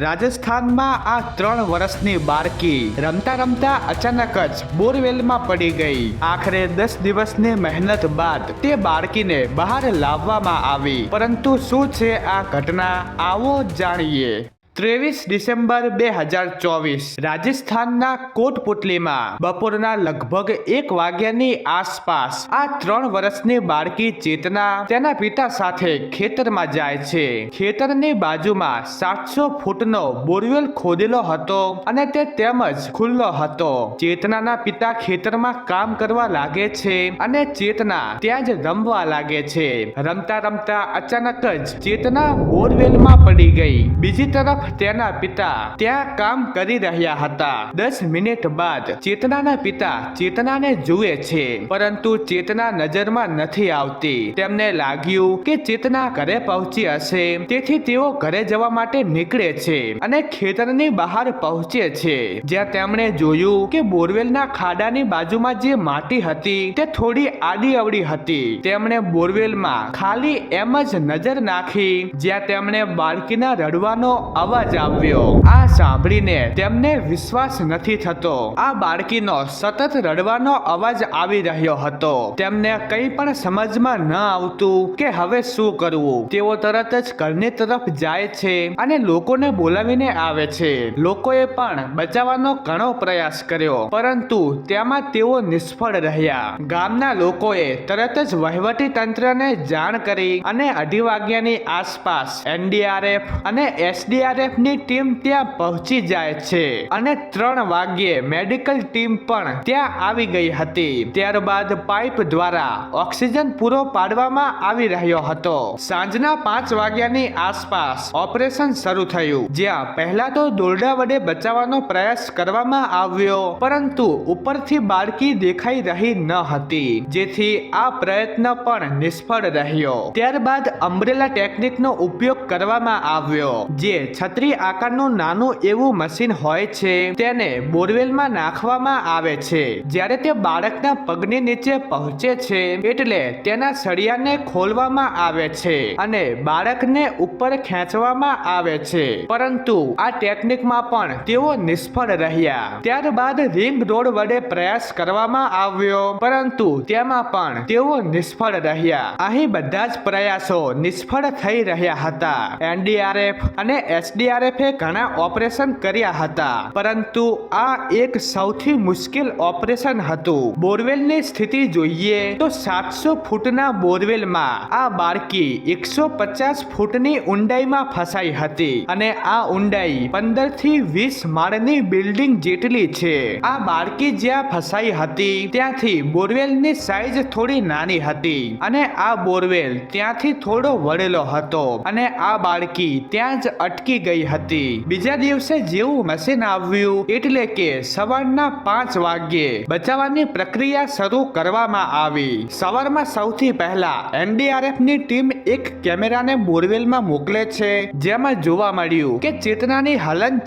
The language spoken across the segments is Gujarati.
રાજસ્થાનમાં આ ત્રણ વર્ષની બાળકી રમતા રમતા અચાનક જ બોરવેલમાં પડી ગઈ. આખરે દસ દિવસની મહેનત બાદ તે બાળકીને બહાર લાવવામાં આવી. પરંતુ શું છે આ ઘટના? આવો જાણીએ. ત્રેવીસ ડિસેમ્બર બે હજાર ચોવીસ, રાજસ્થાનના કોટપુટલીમાં બપોરના લગભગ એક વાગ્યાની આસપાસ આ ત્રણ વર્ષની બાળકી ચેતના તેના પિતા સાથે ખેતરમાં જાય છે. ખેતરની બાજુમાં સાતસો ફૂટનો બોરવેલ ખોદેલો હતો અને તે તેમજ ખુલ્લો હતો. ચેતનાના પિતા ખેતરમાં કામ કરવા લાગે છે અને ચેતના ત્યાં જ રમવા લાગે છે. રમતા રમતા અચાનક જ ચેતના બોરવેલમાં પડી ગઈ. બીજી તરફ તેના પિતા ત્યાં કામ કરી રહ્યા હતા. દસ મિનિટ બાદ ચેતનાના પિતા ચેતનાને જુએ છે, પરંતુ ચેતના નજરમાં નથી આવતી. તેમને લાગ્યું કે ચેતના ઘરે પહોંચી હશે, તેથી તેઓ ઘરે જવા માટે નીકળે છે અને ખેતરની બહાર પહોંચે છે. જ્યાં તેમણે જોયું કે બોરવેલના ખાડાની બાજુમાં જે માટી હતી, તે થોડી આડી અવડી હતી. તેમણે બોરવેલમાં ખાલી એમ જ નજર નાખી, જ્યાં તેમણે બાળકીના રડવાનો અવાજ આવ્યો. આ સાંભળીને તેમને વિશ્વાસ નથી થતો. આ બાળકીનો સતત રડવાનો અવાજ આવી રહ્યો હતો. તેમને કંઈ પણ સમજમાં ન આવતું કે હવે શું કરવું. તેઓ તરત જ ઘરની તરફ જાય છે અને લોકોને બોલાવીને આવે છે. લોકોએ પણ બચાવવાનો ઘણો પ્રયાસ કર્યો, પરંતુ તેમાં તેઓ નિષ્ફળ રહ્યા. ગામના લોકોએ તરત જ વહીવટી તંત્રને જાણ કરી અને અઢી વાગ્યાની આસપાસ એનડીઆરએફ અને એસડીઆરએફ ની ટીમ ત્યાં પહોંચી જાય છે અને ત્રણ વાગ્યે મેડિકલ ટીમ પણ ત્યાં આવી ગઈ હતી. ત્યારબાદ પાઇપ દ્વારા ઓક્સિજન પૂરો પાડવામાં આવી રહ્યો હતો. સાંજના પાંચ વાગ્યાની આસપાસ ઓપરેશન શરૂ થયું, જ્યાં પહેલા તો દોરડા વડે બચાવવાનો પ્રયાસ કરવામાં આવ્યો, પરંતુ ઉપરથી બાળકી દેખાઈ રહી ન હતી, જેથી આ પ્રયત્ન પણ નિષ્ફળ રહ્યો. ત્યારબાદ અમ્બ્રેલા ટેકનિકનો ઉપયોગ કરવામાં આવ્યો, જે છત્રી આકારનું નાનું એવું મશીન હોય છે, તેને બોરવેલમાં નાખવામાં આવે છે. જ્યારે તે બાળકના પગની નીચે પહોંચે છે, એટલે તેના સળિયાને ખોલવામાં આવે છે અને બાળકને ઉપર ખેંચવામાં આવે છે. પરંતુ આ ટેકનિકમાં પણ તેઓ નિષ્ફળ રહ્યા. ત્યારબાદ રિંગ રોડ વડે પ્રયાસ કરવામાં આવ્યો, પરંતુ તેમાં પણ તેઓ નિષ્ફળ રહ્યા. અહીં બધા જ પ્રયાસો નિષ્ફળ થઈ રહ્યા હતા. એનડીઆરએફ અને એસડીઆરએફ ઘણા ઓપરેશન કર્યા હતા, પરંતુ આ એક સૌથી મુશ્કેલ ઓપરેશન હતું. બોરવેલની સ્થિતિ જોઈએ તો સાતસો ફૂટના બોરવેલમાં આ બાળકી એકસો પચાસ ફૂટની ઊંડાઈમાં ફસાઈ હતી અને આ ઊંડાઈ પંદરથી વીસ માળની બિલ્ડિંગ જેટલી છે. આ બાળકી જ્યાં ફસાઈ હતી ત્યાંથી બોરવેલની સાઈઝ થોડી નાની હતી અને આ બોરવેલ ત્યાંથી થોડો વળેલો હતો અને આ બાળકી ત્યાં જ અટકી ગઈ હતી. બીજા દિવસે જેવું મશીન આવ્યું એટલે કે સવારના પાંચ વાગ્યે બચાવવાની પ્રક્રિયા શરૂ કરવામાં આવી. સવારમાં સૌથી પહેલા એનડીઆરએફની ટીમ એક કેમેરાને બોરવેલમાં મોકલે છે, જેમાં જોવા મળ્યું કે ચેતનાની હલન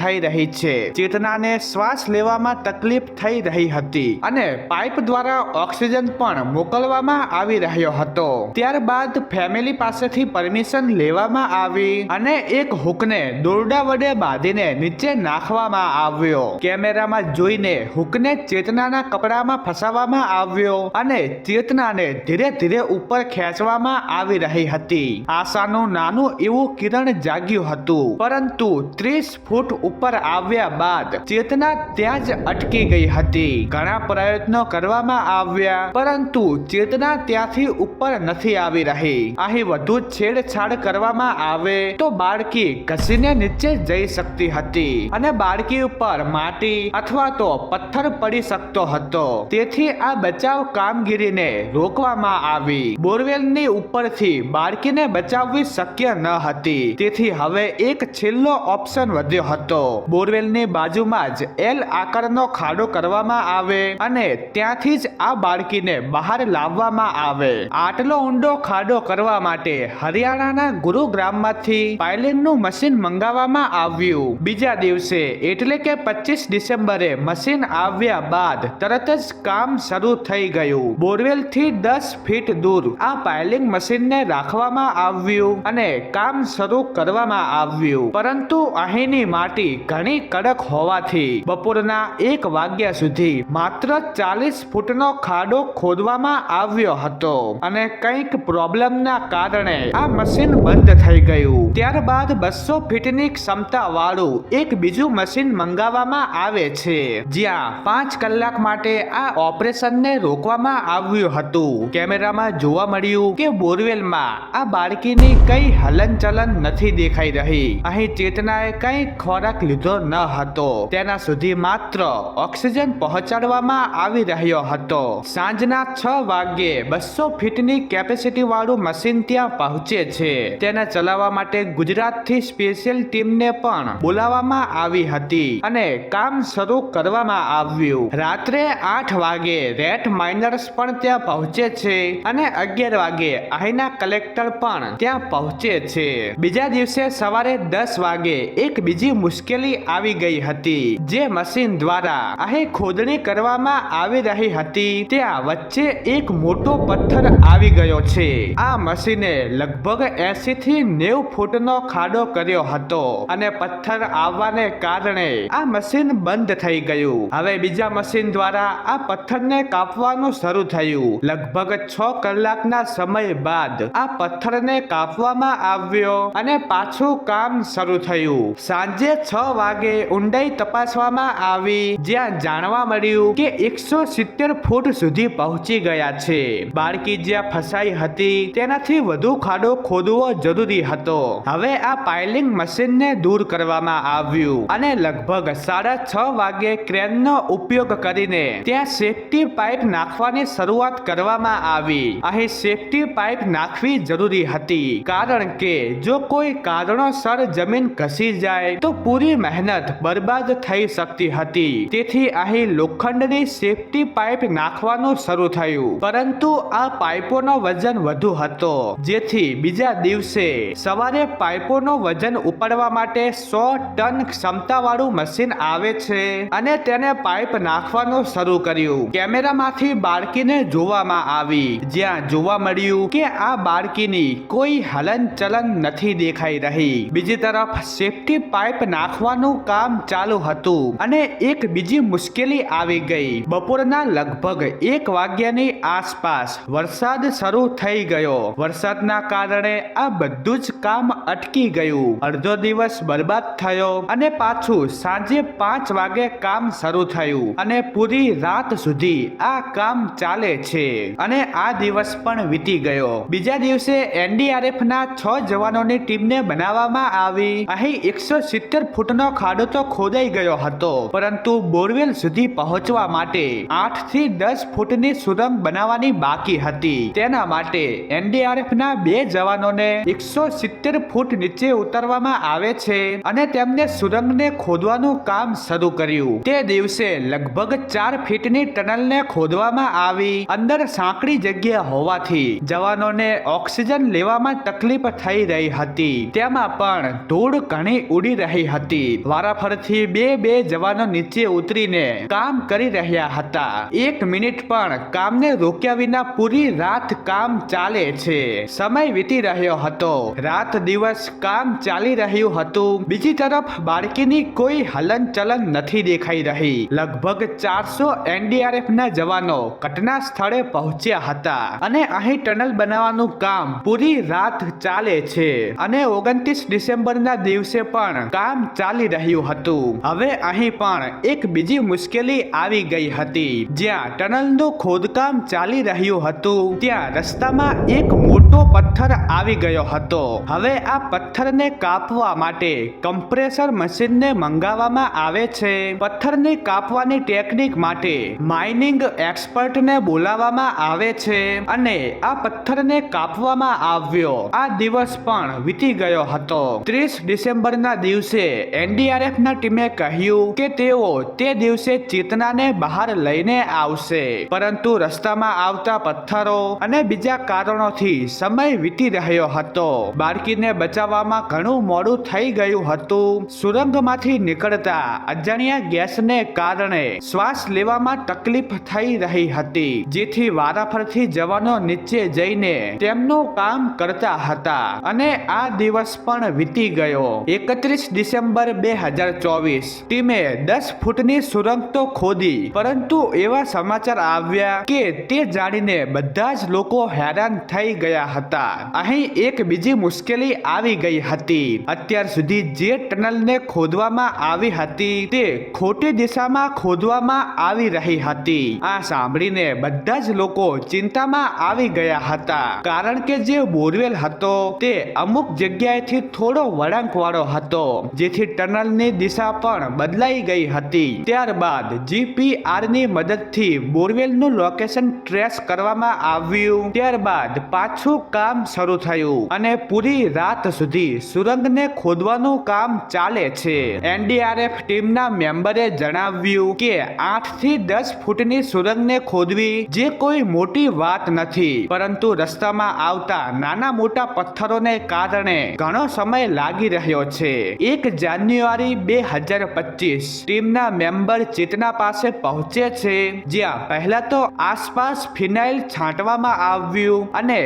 થઈ રહી છે. ચેતનાને શ્વાસ લેવામાં તકલીફ થઈ રહી હતી અને પાઇપ દ્વારા ઓક્સિજન પણ મોકલવામાં આવી રહ્યો હતો. ત્યારબાદ ફેમિલી પાસેથી પરમિશન લેવામાં આવી અને એક હુકને દોરડા વડે બાંધીને નીચે નાખવામાં આવ્યો. કેમેરામાં જોઈને હુકને ચેતનાના કપડામાં ફસાવવામાં આવ્યો અને ચેતનાને ધીરે ધીરે ઉપર ખેંચવામાં આવી રહી હતી. આશાનું નાનું એવું કિરણ જાગ્યું હતું. પરંતુ ત્રીસ ફૂટ ઉપર આવ્યા બાદ ચેતના ત્યાં જ અટકી ગઈ હતી. ઘણા પ્રયત્નો કરવામાં આવ્યા, પરંતુ ચેતના ત્યાંથી ઉપર નથી આવી રહી. અહીં વધુ છેડછાડ કરવામાં આવે તો બાળકી ઘસીને નીચે જઈ શકતી હતી અને બાળકી ઉપર માટી અથવા તો પથ્થર પડી શકતો હતો. તેથી આ બચાવ કામગીરીને રોકવામાં આવી. બોરવેલની ઉપરથી બાળકીને બચાવવી શક્ય ન હતી. તેથી હવે એક છેલ્લો ઓપ્શન વધ્યો હતો. બોરવેલની બાજુમાં જ એલ આકારનો ખાડો કરવામાં આવે અને ત્યાંથી જ આ બાળકીને બહાર લાવવામાં આવે. આટલો ઊંડો ખાડો કરવા માટે હરિયાણાના ગુરુગ્રામમાંથી પાયલિનનું મશીન મશીન મંગાવવામાં આવ્યું. બીજા દિવસે, એટલે કે પચીસ ડિસેમ્બરે, મશીન આવ્યા બાદ તરત જ કામ શરૂ થઈ ગયું. બોરવેલથી દસ ફીટ દૂર આ પાયલિંગ મશીનને રાખવામાં આવ્યું અને કામ શરૂ કરવામાં આવ્યું. પરંતુ અહીંની માટી ઘણી કડક હોવાથી બપોરના એક વાગ્યા સુધી માત્ર ચાલીસ ફૂટનો ખાડો ખોદવામાં આવ્યો હતો અને કંઈક પ્રોબ્લેમના કારણે આ મશીન બંધ થઈ ગયું. ત્યારબાદ બસો ફીટની ક્ષમતા વાળું એક બીજું મશીન મંગાવવામાં આવે છે. જ્યાં પાંચ કલાક માટે આ ઓપરેશનને રોકવામાં આવ્યું હતું. કેમેરામાં જોવા મળ્યું કે બોરવેલમાં આ બાળકીની કઈ હલનચલન નથી દેખાઈ રહી. અહીં ચેતનાએ કઈ ખોરાક લીધો ન હતો. તેના સુધી માત્ર ઓક્સિજન પહોંચાડવામાં આવી રહ્યો હતો. સાંજના છ વાગ્યે બસો ફીટની કેપેસિટી વાળું મશીન ત્યાં પહોંચે છે. તેને ચલાવવા માટે ગુજરાતથી સ્પેશિયલ ટીમને પણ બોલાવવામાં આવી હતી અને કામ શરૂ કરવામાં આવ્યું. રાત્રે આઠ વાગે રેટ માઇનર્સ પણ ત્યાં પહોંચે છે અને અગિયાર વાગે અહીંના કલેક્ટર પણ ત્યાં પહોંચે છે. બીજા દિવસે સવારે દસ વાગે એક બીજી મુશ્કેલી આવી ગઈ હતી. જે મશીન દ્વારા અહીં ખોદણી કરવામાં આવી રહી હતી, ત્યાં વચ્ચે એક મોટો પથ્થર આવી ગયો છે. આ મશીને લગભગ એસી થી નેવ ફૂટનો ખાડો કર્યો હતો અને પથ્થર આવવાને કારણે આ મશીન બંધ થઈ ગયું. હવે બીજા મશીન દ્વારા આ પથ્થરને કાપવાનું શરૂ થયું. લગભગ છ કલાકના સમય બાદ આ પથ્થરને કાપવામાં આવ્યો અને પાછું કામ શરૂ થયું. સાંજે છ વાગે ઊંડાઈ તપાસવામાં આવી, જ્યાં જાણવા મળ્યું કે એકસો સિત્તેર ફૂટ સુધી પહોંચી ગયા છે. બાળકી જ્યાં ફસાઈ હતી, તેનાથી વધુ ખાડો ખોદવો જરૂરી હતો. હવે આ પાઇલિંગ મશીનને દૂર કરવામાં આવ્યું અને લગભગ સાડા છ વાગે ક્રેનનો ઉપયોગ કરીને ત્યાં સેફ્ટી પાઇપ નાખવાની શરૂઆત કરવામાં આવી. અહીં સેફ્ટી પાઇપ નાખવી જરૂરી હતી, કારણ કે જો કોઈ કારણોસર જમીન ઘસી જાય, તો પૂરી મહેનત બરબાદ થઈ શકતી હતી. તેથી અહીં લોખંડની સેફટી પાઇપ નાખવાનું શરૂ થયું. પરંતુ આ પાઇપોનો વજન વધુ હતો, જેથી બીજા દિવસે સવારે પાઇપોનો વજન ઉપાડવા માટે સો ટન ક્ષમતાવાળું મશીન આવે છે અને તેને પાઇપ નાખવાનું શરૂ કર્યું. કેમેરામાંથી બાળકીને જોવામાં આવી. જ્યાં જોવા મળ્યું કે આ બાળકીની કોઈ હલનચલન નથી દેખાઈ રહી. બીજી તરફ સેફટી પાઇપ નાખવાનું કામ ચાલુ હતું અને એક બીજી મુશ્કેલી આવી ગઈ. બપોરના લગભગ એક વાગ્યાની આસપાસ વરસાદ શરૂ થઈ ગયો. વરસાદના કારણે આ બધું જ કામ અટકી ગયું. અડધો દિવસ બરબાદ થયો અને પાછું સાંજે પાંચ વાગે કામ શરૂ થયું અને પૂરી રાત સુધી આ કામ ચાલે છે. અને આ દિવસ પણ વીતી ગયો. બીજા દિવસે એનડીઆરએફ ના છ જવાનોની ટીમને બનાવવામાં આવી. અહીં એકસો સિત્તેર ફૂટનો ખાડો તો ખોદાઈ ગયો હતો, પરંતુ બોરવેલ સુધી પહોંચવા માટે આઠથી દસ ફૂટની સુરંગ બનાવવાની બાકી હતી. તેના માટે એનડીઆરએફ ના બે જવાનોને એકસો સિત્તેર ફૂટ નીચે ઉતારવામાં આવે છે અને તેમને સુરંગને ખોદવાનું કામ શરૂ કર્યું. તે દિવસે લગભગ ચાર ફીટની ટનલને ખોદવામાં આવી. અંદર સાંકડી જગ્યા હોવાથી જવાનોને ઓક્સિજન લેવામાં તકલીફ થઈ રહી હતી. તેમાં પણ ધૂળ ઘણી ઉડી રહી હતી. વારાફરથી બે બે જવાનો નીચે ઉતરીને કામ કરી રહ્યા હતા. એક મિનિટ પણ કામને રોક્યા વિના પૂરી રાત કામ ચાલે છે. સમય વીતી રહ્યો હતો. રાત દિવસ કામ ચાલી રહ્યું હતું. બીજી તરફ બાળકીની કોઈ હલનચલન નથી દેખાઈ રહી. લગભગ ચારસો એનડીઆરએફ ના જવાનો ઘટના સ્થળે પહોંચ્યા હતા. અને અહીં ટનલ બનાવવાનું કામ પૂરી રાત ચાલે છે. અને ઓગણત્રીસ ડિસેમ્બર ના દિવસે પણ કામ ચાલી રહ્યું હતું. હવે અહીં પણ એક બીજી મુશ્કેલી આવી ગઈ હતી. જ્યાં ટનલનું ખોદકામ ચાલી રહ્યું હતું. ત્યાં રસ્તામાં એક મોટો પથ્થર આવી ગયો હતો. હવે આ પથ્થરને કાપવા માટે કમ્પ્રેસર મશીનને મંગાવવામાં આવે છે. પથ્થરને કાપવાની ટેકનિક માટે માઇનિંગ એક્સપર્ટને બોલાવવામાં આવે છે અને આ પથ્થરને કાપવામાં આવ્યો. આ દિવસ પણ વીતી ગયો હતો. ત્રીસ ડિસેમ્બરના દિવસે એનડીઆરએફ ના ટીમે કહ્યું કે તેઓ તે દિવસે ચેતનાને બહાર લઈને આવશે. પરંતુ રસ્તામાં આવતા પથ્થરો અને બીજા કારણોથી સમય વીતી રહ્યો હતો. બાળકીને બચાવવામાં ઘણું મોડું થઈ ગયું હતું. સુરંગમાંથી નીકળતા અજાણ્યા ગેસને કારણે શ્વાસ લેવામાં તકલીફ થઈ રહી હતી, જેથી વારાફરથી જવાનો નીચે જઈને તેમનું કામ કરતા હતા અને આ દિવસ પણ વીતી ગયો. એકત્રીસ ડિસેમ્બર બે હજાર ચોવીસ, ટીમે દસ ફૂટની સુરંગ તો ખોદી, પરંતુ એવા સમાચાર આવ્યા કે તે જાણીને બધા જ લોકો હેરાન થઈ ગયા હતા. અહીં એક બીજી મુશ્કેલી આવી ગઈ હતી. અત્યાર સુધી જે ટનલને ખોદવામાં આવી હતી, તે ખોટી દિશામાં ખોદવામાં આવી રહી હતી. આ સાંભળીને બધા જ લોકો ચિંતામાં આવી ગયા હતા. કારણ કે જે બોરવેલ હતો, તે અમુક જગ્યાએથી થોડો વળાંકવાળો હતો, જેથી ટનલની દિશા પણ બદલાઈ ગઈ હતી. ત્યારબાદ જીપીઆરની મદદથી બોરવેલનું લોકેશન ટ્રેસ કરવામાં આવ્યું. ત્યારબાદ પાછું કામ શરૂ થયું અને પૂરી રાત સુધી સુરંગને ખોદવાનું કામ ચાલે છે. એનડીઆરએફ ટીમના મેમ્બરે જણાવ્યું કે આઠથી દસ ફૂટની સુરંગને ખોદવી જે કોઈ મોટી વાત નથી, પરંતુ રસ્તામાં આવતા નાના મોટા પથ્થરોને કારણે ઘણો સમય લાગી રહ્યો છે. એક જાન્યુઆરી બે હજાર પચીસ ટીમના મેમ્બર ચેતના પાસે પહોંચે છે, જ્યાં પહેલા તો આસપાસ ફિનાઇલ છાંટવામાં આવ્યું અને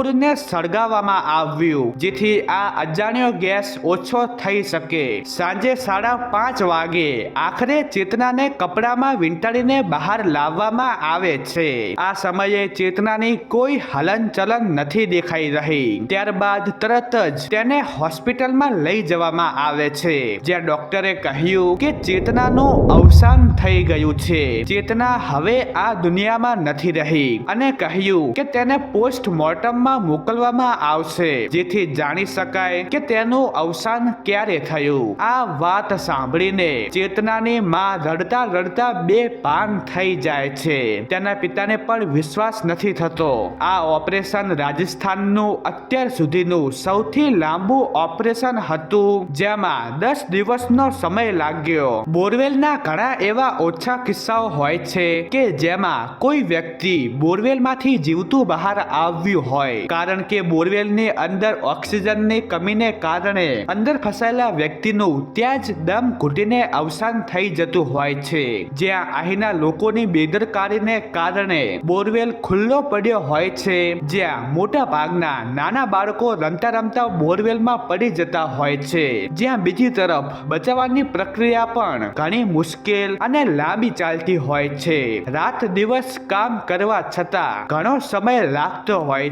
કપૂરને સળગાવવામાં આવ્યું, જેથી આ અજાણ્યો ગેસ ઓછો થઈ શકે. સાંજે સાડા પાંચ વાગે આખરે ચેતનાને કપડામાં વીંટાળીને બહાર લાવવામાં આવે છે. આ સમયે ચેતનાની કોઈ હલનચલન નથી દેખાઈ રહી. ત્યારબાદ તરત જ તેને હોસ્પિટલમાં લઈ જવામાં આવે છે. જ્યાં ડોક્ટરે કહ્યું કે ચેતનાનું અવસાન થઈ ગયું છે. ચેતના હવે આ દુનિયામાં નથી રહી અને કહ્યું કે તેને પોસ્ટમોર્ટમમાં મોકલવામાં આવશે, જેથી જાણી શકાય કે તેનું અવસાન ક્યારે થયું. આ વાત સાંભળીને ચેતનાની માં રડતા રડતા બે પાન થઈ જાય છે. તેના પિતાને પણ વિશ્વાસ નથી થતો. આ ઓપરેશન રાજસ્થાનનું અત્યાર સુધીનું સૌથી લાંબુ ઓપરેશન હતું, જેમાં દસ દિવસનો સમય લાગ્યો. બોરવેલના ઘણા એવા ઓછા કિસ્સાઓ હોય છે કે જેમાં કોઈ વ્યક્તિ બોરવેલમાંથી જીવતું બહાર આવ્યું હોય. કારણ કે બોરવેલની અંદર ઓક્સિજનની કમીને કારણે અંદર ફસાયેલા વ્યક્તિનું ત્યાં જ દમ ઘૂટીને અવસાન થઈ જતું હોય છે. જ્યાં અહીંના લોકોની બેદરકારીને કારણે બોરવેલ ખુલ્લો પડ્યો હોય છે. જ્યાં મોટા ભાગના નાના બાળકો રમતા રમતા બોરવેલમાં પડી જતા હોય છે. જ્યાં બીજી તરફ બચાવવાની પ્રક્રિયા પણ ઘણી મુશ્કેલ અને લાંબી ચાલતી હોય છે. રાત દિવસ કામ કરવા છતાં ઘણો સમય લાગતો હોય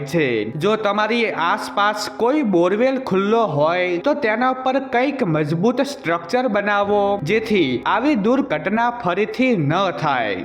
જો તમારી આસપાસ કોઈ બોરવેલ ખુલ્લો હોય, તો તેના પર કંઈક મજબૂત સ્ટ્રક્ચર બનાવો, જેથી આવી દુર્ઘટના ફરીથી ન થાય.